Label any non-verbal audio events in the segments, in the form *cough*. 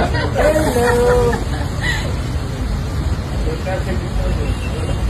Hello. *laughs*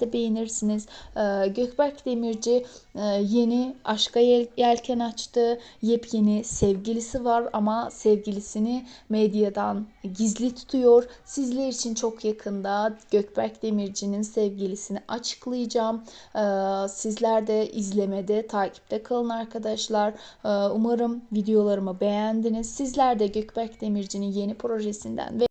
de beğenirsiniz. Ee, Gökberk Demirci e, yeni aşka yel- yelken açtı. Yepyeni sevgilisi var ama sevgilisini medyadan gizli tutuyor. Sizler için çok yakında Gökberk Demirci'nin sevgilisini açıklayacağım. Ee, Sizler de izlemede, takipte kalın arkadaşlar. Ee, Umarım videolarımı beğendiniz. Sizler de Gökberk Demirci'nin yeni projesinden ve